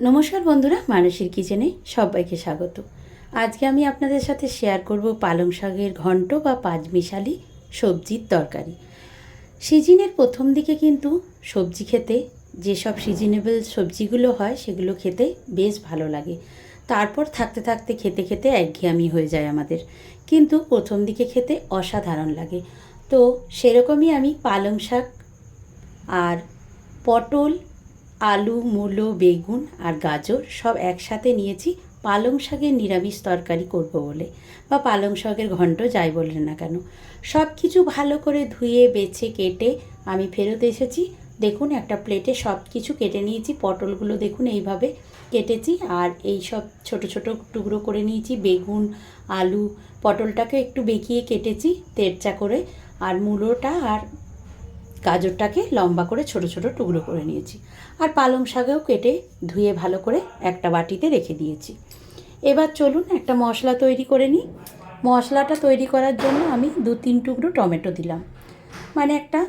নমস্কার বন্ধুরা মানুষের কিচেনে সবাইকে স্বাগত। আজকে আমি আপনাদের সাথে শেয়ার করব পালং শাকের ঘন্ট বা পাঁচমিশালি সবজির তরকারি। সিজনের প্রথম দিকে কিন্তু সবজি খেতে, যেসব সিজনেবল সবজিগুলো হয় সেগুলো খেতে বেশ ভালো লাগে। তারপর থাকতে থাকতে, খেতে খেতে একঘেয়ামি হয়ে যায় আমাদের। কিন্তু প্রথম দিকে খেতে অসাধারণ লাগে। তো সেরকমই আমি পালং শাক আর পটল আলু, মূলো, বেগুন আর গাজর সব একসাথে নিয়েছি। পালং শাকের নিরামিষ তরকারি করব বলে বা পালং শাকের ঘন্ট যাই বললেন না কেন। সব কিছু ভালো করে ধুয়ে, বেছে, কেটে আমি ফেরত এসেছি। দেখুন, একটা প্লেটে সব কিছু কেটে নিয়েছি। পটলগুলো দেখুন, এইভাবে কেটেছি। আর এই সব ছোট ছোট টুকরো করে নিয়েছি। বেগুন, আলু, পটলটাকে একটু বেঁকিয়ে কেটেছি তেরচা করে। আর মূলোটা আর গাজরটাকে লম্বা করে ছোট ছোট টুকরো করে নিয়েছি। আর পালং শাকেও কেটে ধুয়ে ভালো করে একটা বাটিতে রেখে দিয়েছি। এবার চলুন একটা মশলা তৈরি করে নিই। মশলাটা তৈরি করার জন্য আমি দু তিন টুকরো টমেটো দিলাম। মানে একটা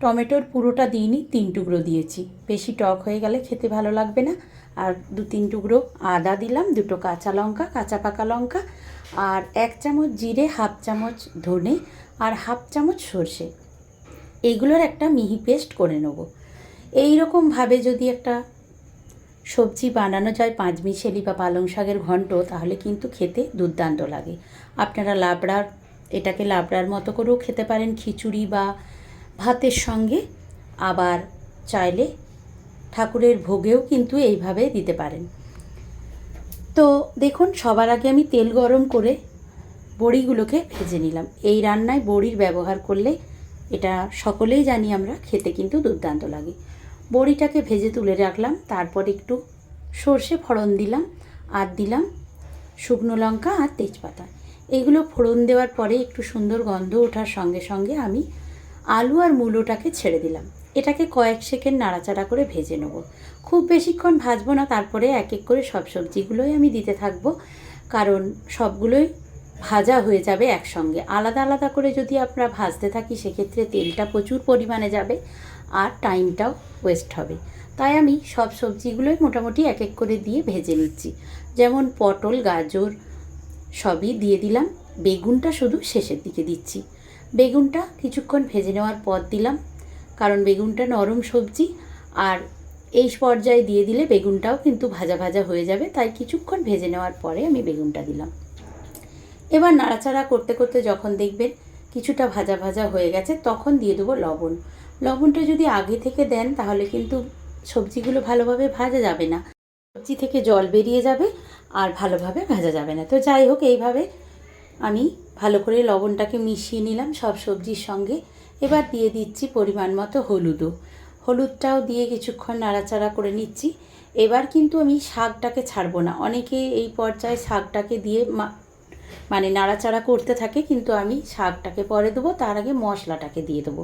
টমেটোর পুরোটা দিইনি, তিন টুকরো দিয়েছি। বেশি টক হয়ে গেলে খেতে ভালো লাগবে না। আর দু তিন টুকরো আদা দিলাম, দুটো কাঁচা লঙ্কা, কাঁচা পাকা লঙ্কা, আর এক চামচ জিরে, হাফ চামচ ধনে, আর হাফ চামচ সর্ষে। এইগুলোর একটা মিহি পেস্ট করে নেব। এই রকমভাবে যদি একটা সবজি বানানো যায়, পাঁচমিশেলি বা পালং শাকের ঘন্ট, তাহলে কিন্তু খেতে দুর্দান্ত লাগে। আপনারা লাবড়ার, এটাকে লাবড়ার মতো করেও খেতে পারেন, খিচুড়ি বা ভাতের সঙ্গে। আবার চাইলে ঠাকুরের ভোগেও কিন্তু এইভাবে দিতে পারেন। তো দেখুন, সবার আগে আমি তেল গরম করে বড়িগুলোকে ভেজে নিলাম। এই রান্নায় বড়ির ব্যবহার করলে এটা সকলেই জানি আমরা, খেতে কিন্তু দুর্দান্ত লাগে। বড়িটাকে ভেজে তুলে রাখলাম, তারপর একটু সর্ষে ফোড়ন দিলাম, আর দিলাম শুকনো লঙ্কা আর তেজপাতা। এগুলো ফোড়ন দেওয়ার পরে একটু সুন্দর গন্ধ ওঠার সঙ্গে সঙ্গে আমি আলু আর মূলোটাকে ছেড়ে দিলাম। এটাকে কয়েক সেকেন্ড নাড়াচাড়া করে ভেজে নেব। খুব বেশিক্ষণ ভাজবো না, তারপরে এক এক করে সব সবজিগুলোই আমি দিতে থাকব, কারণ সবগুলোই ভাজা হয়ে যাবে একসঙ্গে। আলাদা আলাদা করে যদি আমরা ভাজতে থাকি, সেক্ষেত্রে তেলটা প্রচুর পরিমাণে যাবে আর টাইমটাও ওয়েস্ট হবে। তাই আমি সব সবজিগুলোই মোটামুটি এক এক করে দিয়ে ভেজে নিচ্ছি। যেমন পটল, গাজর সবই দিয়ে দিলাম। বেগুনটা শুধু শেষের দিকে দিচ্ছি। বেগুনটা কিছুক্ষণ ভেজে নেওয়ার পর দিলাম, কারণ বেগুনটা নরম সবজি আর এই পর্যায়ে দিয়ে দিলে বেগুনটাও কিন্তু ভাজা ভাজা হয়ে যাবে। তাই কিছুক্ষণ ভেজে নেওয়ার পরে আমি বেগুনটা দিলাম। এবার নাড়াচাড়া করতে করতে যখন দেখবেন কিছুটা ভাজা ভাজা হয়ে গেছে, তখন দিয়ে দেবো লবণ। লবণটা যদি আগে থেকে দেন, তাহলে কিন্তু সবজিগুলো ভালোভাবে ভাজা যাবে না। সবজি থেকে জল বেরিয়ে যাবে আর ভালোভাবে ভাজা যাবে না। তো যাই হোক, এইভাবে আমি ভালো করে লবণটাকে মিশিয়ে নিলাম সব সবজির সঙ্গে। এবার দিয়ে দিচ্ছি পরিমাণ মতো হলুদও হলুদটাও দিয়ে কিছুক্ষণ নাড়াচাড়া করে নিচ্ছি। এবার কিন্তু আমি শাকটাকে ছাড়বো না। অনেকে এই পর্যায়ে শাকটাকে দিয়ে মানে নাড়াচাড়া করতে থাকে, কিন্তু আমি শাকটাকে পরে দেবো, তার আগে মশলাটাকে দিয়ে দেবো।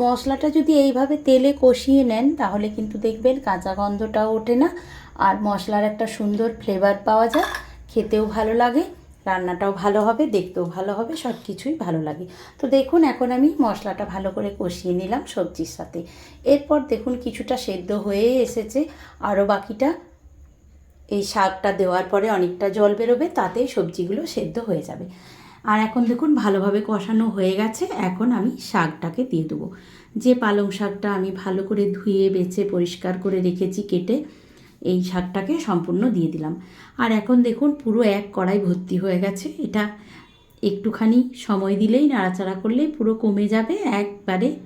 মশলাটা যদি এইভাবে তেলে কষিয়ে নেন, তাহলে কিন্তু দেখবেন কাঁচা গন্ধটাও ওঠে না, আর মশলার একটা সুন্দর ফ্লেভার পাওয়া যায়। খেতেও ভালো লাগে, রান্নাটাও ভালো হবে, দেখতেও ভালো হবে সব কিছুই ভালো লাগে। তো দেখুন, এখন আমি মশলাটা ভালো করে কষিয়ে নিলাম সবজির সাথে। এরপর দেখুন, কিছুটা সেদ্ধ হয়ে এসেছে, আরও বাকিটা এই শাকটা দেওয়ার পরে অনেকটা জল বেরোবে, তাতেই সবজিগুলো সেদ্ধ হয়ে যাবে। আর এখন দেখুন, ভালোভাবে কষানো হয়ে গেছে। এখন আমি শাকটাকে দিয়ে দেবো। যে পালং শাকটা আমি ভালো করে ধুয়ে, বেছে, পরিষ্কার করে রেখেছি, কেটে এই শাকটাকে সম্পূর্ণ দিয়ে দিলাম। আর এখন দেখুন, পুরো এক কড়াই ভর্তি হয়ে গেছে। এটা একটুখানি সময় দিলেই, নাড়াচাড়া করলেই পুরো কমে যাবে, একবারে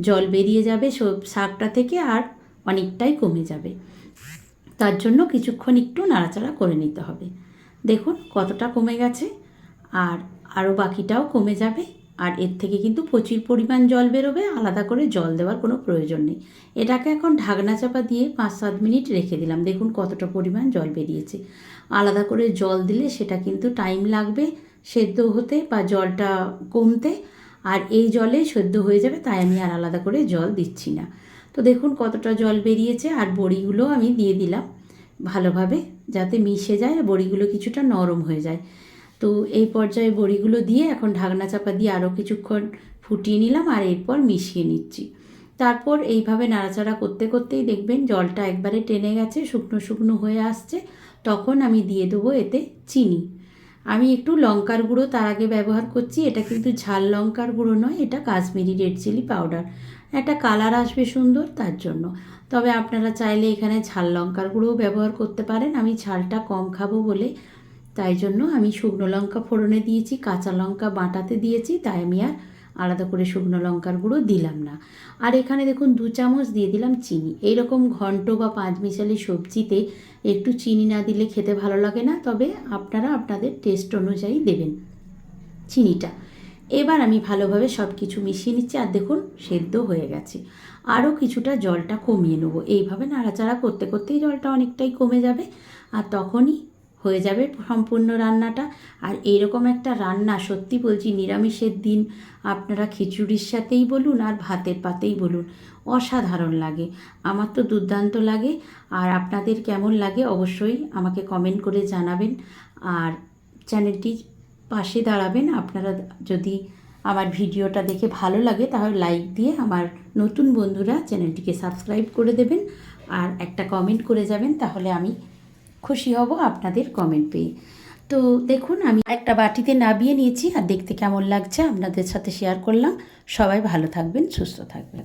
জল বেরিয়ে যাবে সব শাকটা থেকে, আর অনেকটাই কমে যাবে। তার জন্য কিছুক্ষণ একটু নাড়াচাড়া করে নিতে হবে। দেখুন কতটা কমে গেছে আর আরও বাকিটাও কমে যাবে আর এর থেকে কিন্তু প্রচুর পরিমাণ জল বেরোবে, আলাদা করে জল দেওয়ার কোনো প্রয়োজন নেই। এটাকে এখন ঢাকনা চাপা দিয়ে পাঁচ সাত মিনিট রেখে দিলাম। দেখুন কতটা পরিমাণ জল বেরিয়েছে। আলাদা করে জল দিলে সেটা কিন্তু টাইম লাগবে সেদ্ধ হতে বা জলটা কমতে, আর এই জলে সেদ্ধ হয়ে যাবে তাই আমি আর আলাদা করে জল দিচ্ছি না। তো দেখুন কতটা জল বেরিয়েছে আর বড়িগুলো আমি দিয়ে দিলাম ভালোভাবে যাতে মিশে যায় আর বড়িগুলো কিছুটা নরম হয়ে যায়। তো এই পর্যায়ে বড়িগুলো দিয়ে এখন ঢাকনা চাপা দিয়ে আরও কিছুক্ষণ ফুটিয়ে নিলাম আর এরপর মিশিয়ে নিচ্ছি। তারপর এইভাবে নাড়াচাড়া করতে করতেই দেখবেন জলটা একবারে টেনে গেছে, শুকনো শুকনো হয়ে আসছে। তখন আমি দিয়ে দেবো এতে চিনি। আমি একটু লঙ্কার গুঁড়ো তার আগে ব্যবহার করছি, এটা কিন্তু ঝাল লঙ্কার গুঁড়ো নয়, এটা কাশ্মীরি রেড চিলি পাউডার। একটা কালার আসবে সুন্দর তার জন্য। তবে আপনারা চাইলে এখানে ঝাল লঙ্কার গুঁড়োও ব্যবহার করতে পারেন। আমি ঝালটা কম খাব বলে তাই জন্য আমি শুকনো লঙ্কা ফোড়নে দিয়েছি, কাঁচা লঙ্কা বাটাতে দিয়েছি, তাই আমি আর আলাদা করে শুকনো লঙ্কার গুঁড়ো দিলাম না। আর এখানে দেখুন দু চামচ দিয়ে দিলাম চিনি। এইরকম ঘন্ট বা পাঁচমিশালি সবজিতে একটু চিনি না দিলে খেতে ভালো লাগে না, তবে আপনারা আপনাদের টেস্ট অনুযায়ী দেবেন চিনিটা। এবার আমি ভালোভাবে সব কিছু মিশিয়ে নিচ্ছি আর দেখুন, সেদ্ধ হয়ে গেছে। আরও কিছুটা জলটা কমিয়ে নেব। এইভাবে নাড়াচাড়া করতে করতেই জলটা অনেকটাই কমে যাবে আর তখনই হয়ে যাবে সম্পূর্ণ রান্নাটা। আর এইরকম একটা রান্না, সত্যি বলছি, নিরামিষের দিন আপনারা খিচুড়ির সাথেই বলুন আর ভাতের পাতেই বলুন, অসাধারণ লাগে। আমার তো দুর্দান্ত লাগে আর আপনাদের কেমন লাগে অবশ্যই আমাকে কমেন্ট করে জানাবেন। আর চ্যানেলটি পাশে দাঁড়াবেন। আপনারা যদি আমার ভিডিওটা দেখে ভালো লাগে, তাহলে লাইক দিয়ে আমার নতুন বন্ধুরা চ্যানেলটিকে সাবস্ক্রাইব করে দেবেন আর একটা কমেন্ট করে যাবেন, তাহলে আমি খুশি হব আপনাদের কমেন্ট পেয়ে। তো দেখুন, আমি একটা বাটিতে নাবিয়ে নিয়েছি, আর দেখতে কেমন লাগছে আপনাদের সাথে শেয়ার করলাম। সবাই ভালো থাকবেন, সুস্থ থাকবেন।